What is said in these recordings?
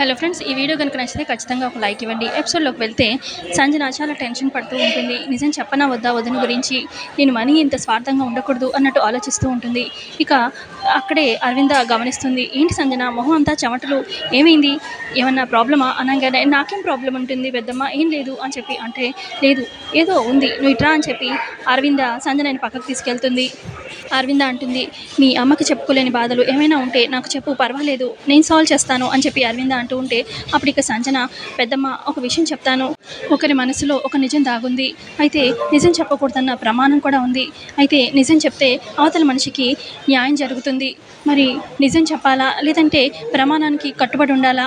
Hello friends ఈ video కనుక నచ్చితే ఖచ్చితంగా ఒక లైక్ ఇవ్వండి. ఎపిసోడ్లోకి వెళ్తే సంజన చాలా టెన్షన్ పడుతూ ఉంటుంది. నిజం చెప్పనా వద్దా వదిన గురించి నేను మనీ ఇంత స్వార్థంగా ఉండకూడదు అన్నట్టు ఆలోచిస్తూ ఉంటుంది. ఇక అక్కడే అరవింద గమనిస్తుంది. ఏంటి సంజన మొహం అంతా చెమటలు ఏమైంది? ఏమన్నా ప్రాబ్లమా? అనగానే నాకేం ప్రాబ్లం ఉంటుంది? పెద్దమ్మ ఏం లేదు అని చెప్పి అంటే లేదు ఏదో ఉంది నువ్వు ఇట్రా అని చెప్పి అరవింద సంజనని పక్కకు తీసుకెళ్తుంది. అరవింద అంటుంది మీ అమ్మకి చెప్పుకోలేని బాధలు ఏమైనా ఉంటే నాకు చెప్పు పర్వాలేదు నేను సాల్వ్ చేస్తాను అని చెప్పి అరవింద అంటూ ఉంటే అప్పుడు ఇక సంజన పెద్దమ్మ ఒక విషయం చెప్తాను. ఒకరి మనసులో ఒక నిజం దాగుంది. అయితే నిజం చెప్పకూడదన్న ప్రమాణం కూడా ఉంది. అయితే నిజం చెప్తే అవతల మనిషికి న్యాయం జరుగుతుంది. మరి నిజం చెప్పాలా? లేదంటే ప్రమాణానికి కట్టుబడి ఉండాలా?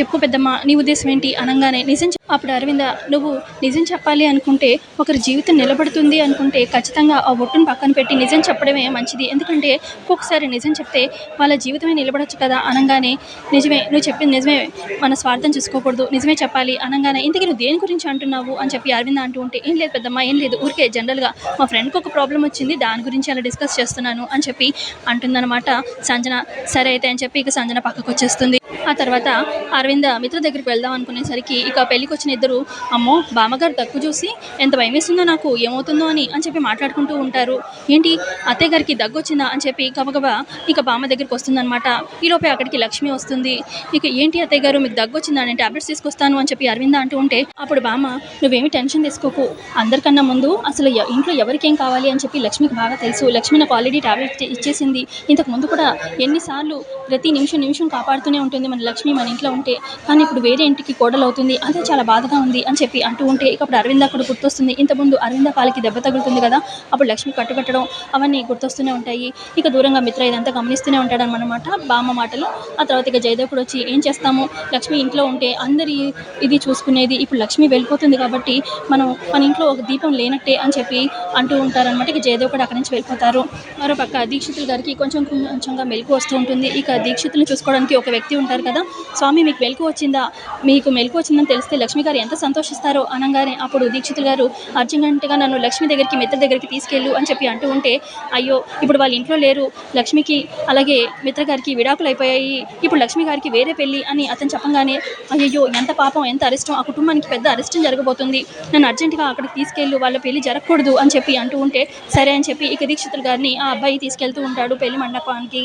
చెప్పు పెద్దమ్మ నీ ఉద్దేశం ఏంటి అనగానే. నిజం చెప్- అప్పుడు అరవింద నువ్వు నిజం చెప్పాలి అనుకుంటే ఒకరి జీవితం నిలబడుతుంది అనుకుంటే ఖచ్చితంగా ఆ ఒట్టును పక్కన పెట్టి నిజం చెప్పడమే మంచిది. ఎందుకంటే ఒక్కొక్కసారి నిజం చెప్తే వాళ్ళ జీవితమే నిలబడొచ్చు కదా అనగానే. నిజమే నువ్వు చెప్పింది నిజమే. మన స్వార్థం చూసుకోకూడదు. నిజమే చెప్పాలి అనగానే. ఇంతకీ నువ్వు దేని గురించి అంటున్నావు అని చెప్పి అరవింద అంటూ ఉంటే ఏం లేదు పెద్దమ్మ ఏం లేదు. ఊరికే జనరల్గా మా ఫ్రెండ్కి ఒక ప్రాబ్లం వచ్చింది. దాని గురించి అలా డిస్కస్ చేస్తున్నాను అని చెప్పి అంటుందన్నమాట సంజన. సరే అయితే అని చెప్పి ఇక సంజన పక్కకు వచ్చేస్తుంది ఆ తర్వాత అరవింద మిత్ర దగ్గరికి వెళ్దాం అనుకునేసరికి ఇక పెళ్ళికి వచ్చిన ఇద్దరు అమ్మో బామ్మగారు దగ్గు చూసి ఎంత భయం వేస్తుందో నాకు ఏమవుతుందో అని అని చెప్పి మాట్లాడుకుంటూ ఉంటారు. ఏంటి అత్తయ్య గారికి దగ్గు వచ్చిందా అని చెప్పి గబగబా ఇక బామ్మ దగ్గరికి వస్తుందన్నమాట. ఈలోపే అక్కడికి లక్ష్మి వస్తుంది. ఇక ఏంటి అత్తయ్య గారు మీకు దగ్గు వచ్చిందా నేను టాబ్లెట్స్ తీసుకొస్తాను అని చెప్పి అరవింద అంటూ ఉంటే అప్పుడు బామ్మ నువ్వేమి టెన్షన్ తీసుకోకు. అందరికన్నా ముందు అసలు ఇంట్లో ఎవరికేం కావాలి? అని చెప్పి లక్ష్మికి బాగా తెలుసు. లక్ష్మి నాకు ఆల్రెడీ టాబ్లెట్ ఇచ్చేసింది. ఇంతకు ముందు కూడా ఎన్నిసార్లు ప్రతి నిమిషం నిమిషం కాపాడుతూనే ఉంటుంది మన లక్ష్మి మన ఇంట్లో ఉంటే కానీ ఇప్పుడు వేరే ఇంటికి కోడలు అవుతుంది. అదే చాలా బాధగా ఉంది అని చెప్పి అంటూ ఉంటే ఇక అప్పుడు అరవింద అక్కడ గుర్తొస్తుంది. ఇంతకుముందు అరవింద పాలకి దెబ్బ తగులుతుంది కదా అప్పుడు లక్ష్మి కట్టుకట్టడం అవన్నీ గుర్తొస్తూనే ఉంటాయి. ఇక దూరంగా మిత్ర ఇదంతా గమనిస్తూనే ఉంటాడనమాట బామ్మ మాటలు. ఆ తర్వాత ఇక జయదేవ్ కూడా వచ్చి ఏం చేస్తాము? లక్ష్మి ఇంట్లో ఉంటే అందరి ఇది చూసుకునేది ఇప్పుడు లక్ష్మి వెళ్ళిపోతుంది కాబట్టి మనం మన ఇంట్లో ఒక దీపం లేనట్టే అని చెప్పి అంటూ ఉంటారనమాట ఇక జయదేవ్ కూడా అక్కడి నుంచి వెళ్ళిపోతారు. మరో పక్క దీక్షితుల గారికి కొంచెం కొంచెంగా మెలకు వస్తూ ఉంటుంది. ఇక దీక్షితులను చూసుకోవడానికి ఒక వ్యక్తి అంటారు కదా. స్వామి మీకు మెలకు వచ్చిందా? మీకు మెలకు వచ్చిందని తెలిస్తే లక్ష్మి గారు ఎంత సంతోషిస్తారో అనగానే అప్పుడు దీక్షితులు గారు అర్జెంటుగా నన్ను లక్ష్మి దగ్గరికి మిత్ర దగ్గరికి తీసుకెళ్ళు అని చెప్పి అంటూ ఉంటే అయ్యో ఇప్పుడు వాళ్ళ ఇంట్లో లేరు. లక్ష్మికి అలాగే మిత్ర గారికి విడాకులు అయిపోయాయి. ఇప్పుడు లక్ష్మి గారికి వేరే పెళ్ళి అని అతను చెప్పగానే అయ్యో ఎంత పాపం ఎంత అరిష్టం. ఆ కుటుంబానికి పెద్ద అరిష్టం జరగబోతుంది. నన్ను అర్జెంటుగా అక్కడికి తీసుకెళ్ళు వాళ్ళ పెళ్ళి జరగకూడదు అని చెప్పి అంటూ ఉంటే సరే అని చెప్పి ఇక దీక్షితులు గారిని ఆ అబ్బాయి తీసుకెళ్తూ ఉంటాడు పెళ్ళి మండపానికి.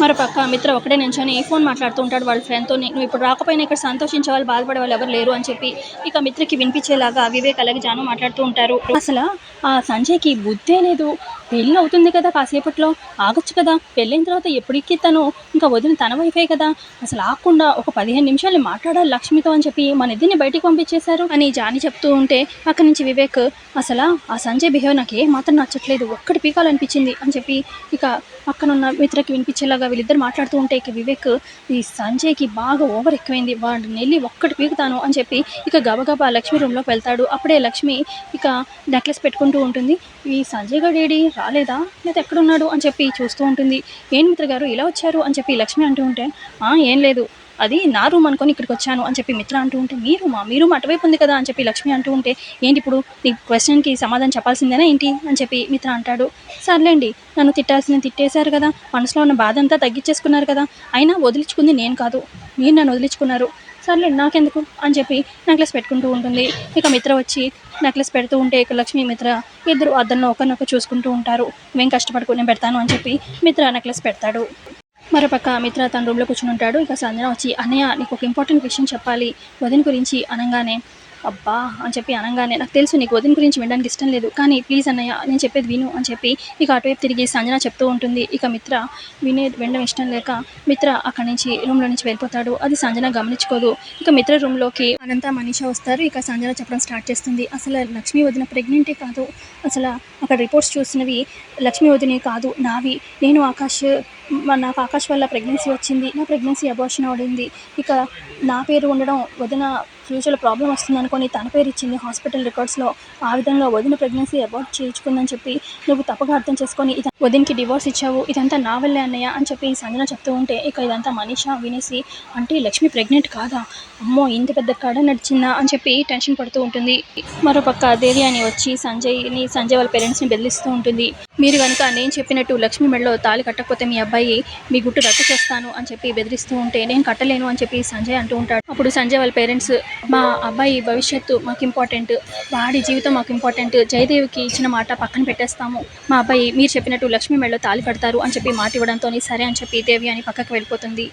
మరోపక్క మిత్ర ఒకటే నించొని ఫోన్ మాట్లాడుతూ ఉంటాడు వాళ్ళ ఫ్రెండ్తో నువ్వు ఇప్పుడు రాకపోయినా ఇక్కడ సంతోషించే వాళ్ళు బాధపడే వాళ్ళు ఎవరు లేరు అని చెప్పి ఇక మిత్రకి వినిపించేలాగా వివేక్ అలాగే జాను మాట్లాడుతూ ఉంటారు. అసలు ఆ సంజయ్కి బుద్ధే లేదు. పెళ్ళి అవుతుంది కదా కాసేపట్లో ఆగొచ్చు కదా. పెళ్ళైన తర్వాత ఎప్పటికీ తను ఇంకా వదిన తన వైఫే కదా. అసలు ఆకుండా ఒక పదిహేను నిమిషాలు మాట్లాడాలి లక్ష్మితో అని చెప్పి మన ఇద్దరిని బయటికి పంపించేశారు. అని జాని చెప్తూ ఉంటే అక్కడి నుంచి వివేక్ అసలు ఆ సంజయ్ బిహేవ్ నాకు ఏ మాత్రం నచ్చట్లేదు. ఒక్కటి పీకాలనిపించింది అని చెప్పి ఇక పక్కనున్న మిత్రకి వినిపించేలాగా వీళ్ళిద్దరు మాట్లాడుతూ ఉంటే ఇక వివేక్ ఈ సంజయ్కి బాగా ఓవర్ ఎక్కువైంది వాడిని వెళ్ళి ఒక్కటి పీకుతాను అని చెప్పి ఇక గబగబా లక్ష్మి రూమ్లోకి వెళ్తాడు. అప్పుడే లక్ష్మి ఇక నెక్లెస్ పెట్టుకుంటూ ఉంటుంది. ఈ సంజయ్ గారు ఏడి? రాలేదా? లేదా ఎక్కడున్నాడు? అని చెప్పి చూస్తూ ఉంటుంది. ఏం మిత్ర గారు ఇలా వచ్చారు? అని చెప్పి లక్ష్మి అంటూ ఉంటే "ఆ, ఏం లేదు. అది నా రూమ్ అనుకొని ఇక్కడికి వచ్చాను అని చెప్పి మిత్ర అంటూ ఉంటే మీ రూమా? మీ రూమ్ అటువైపు ఉంది కదా? అని చెప్పి లక్ష్మి అంటూ ఉంటే ఏంటి ఇప్పుడు నీ క్వశ్చన్కి సమాధానం చెప్పాల్సిందేనా ఏంటి? అని చెప్పి మిత్ర అంటాడు. సర్లేండి నన్ను తిట్టాల్సిన తిట్టేశారు కదా మనసులో ఉన్న బాధ అంతా తగ్గించేసుకున్నారు కదా అయినా వదిలించుకుంది నేను కాదు మీరు నన్ను వదిలించుకున్నారు. సర్లే నాకెందుకు? అని చెప్పి నెక్లెస్ పెట్టుకుంటూ ఉంటుంది. ఇక మిత్ర వచ్చి నెక్లెస్ పెడుతూ ఉంటే ఇక లక్ష్మి మిత్ర ఇద్దరు అద్దంలో ఒకరినొక చూసుకుంటూ ఉంటారు. మేము కష్టపడుకుని పెడతాను అని చెప్పి మిత్ర నెక్లెస్ పెడతాడు. మరోపక్క మిత్ర తన రూమ్లో కూర్చుని ఉంటాడు. ఇక సంజన వచ్చి అన్నయ్య నీకు ఒక ఇంపార్టెంట్ విషయం చెప్పాలి. వదిన గురించి అనగానే అబ్బా అని చెప్పి అనగానే నాకు తెలుసు నీకు వదిన గురించి వినడానికి ఇష్టం లేదు కానీ ప్లీజ్ అన్నయ్య నేను చెప్పేది విను అని చెప్పి ఇక అటువైపు తిరిగి సంజన చెప్తూ ఉంటుంది. ఇక మిత్ర వినే వినడం ఇష్టం లేక మిత్ర అక్కడి నుంచి రూమ్లో నుంచి వెళ్ళిపోతాడు. అది సంజన గమనించుకోదు. ఇక మిత్ర రూమ్లోకి అనంత మనీష వస్తారు. ఇక సంజన చెప్పడం స్టార్ట్ చేస్తుంది. అసలు లక్ష్మీ వదిన ప్రెగ్నెంటే కాదు. అసలు అక్కడ రిపోర్ట్స్ చూసినవి లక్ష్మీ వదినే కాదు నావి. నేను ఆకాష్ నాకు ఆకాష్ వల్ల ప్రెగ్నెన్సీ వచ్చింది. నా ప్రెగ్నెన్సీ అబార్షన్ అవడింది ఇక నా పేరు ఉండడం వదిన ఫ్యూచర్లో ప్రాబ్లం వస్తుంది అనుకొని తన పేరు ఇచ్చింది హాస్పిటల్ రికార్డ్స్లో. ఆ విధంగా వదిన ప్రెగ్నెన్సీ అబార్ట్ చేయించుకుందని చెప్పి నువ్వు తప్పగా అర్థం చేసుకొని ఇది వదినకి డివోర్స్ ఇచ్చావు ఇదంతా నా వల్లే అన్నయ్య అని చెప్పి సంజన చెప్తూ ఉంటే ఇక ఇదంతా మనీషా వినేసి అంటే లక్ష్మి ప్రెగ్నెంట్ కాదా? అమ్మో ఇంత పెద్ద కడ నడిచిందా? అని చెప్పి టెన్షన్ పడుతూ ఉంటుంది. మరోపక్క దేవి అని వచ్చి సంజయ్ని సంజయ్ వాళ్ళ పేరెంట్స్ని బెదిరిస్తూ ఉంటుంది. మీరు కనుక నేను చెప్పినట్టు లక్ష్మి మెడలో తాళి కట్టకపోతే మీ అబ్బాయి అబ్బాయి మీ గుట్టు రట్టు చేస్తాను అని చెప్పి బెదిరిస్తూ ఉంటే నేను కట్టలేను అని చెప్పి సంజయ్ అంటూ ఉంటాడు. అప్పుడు సంజయ్ వాళ్ళ పేరెంట్స్ మా అబ్బాయి భవిష్యత్తు మాకు ఇంపార్టెంట్ వాడి జీవితం మాకు ఇంపార్టెంట్ జయదేవికి ఇచ్చిన మాట పక్కన పెట్టేస్తాము. మా అబ్బాయి మీరు చెప్పినట్టు లక్ష్మీ మెడలో తాలి కడతారు అని చెప్పి మాట ఇవ్వడంతో సరే అని చెప్పి దేవి అని పక్కకు వెళ్ళిపోతుంది.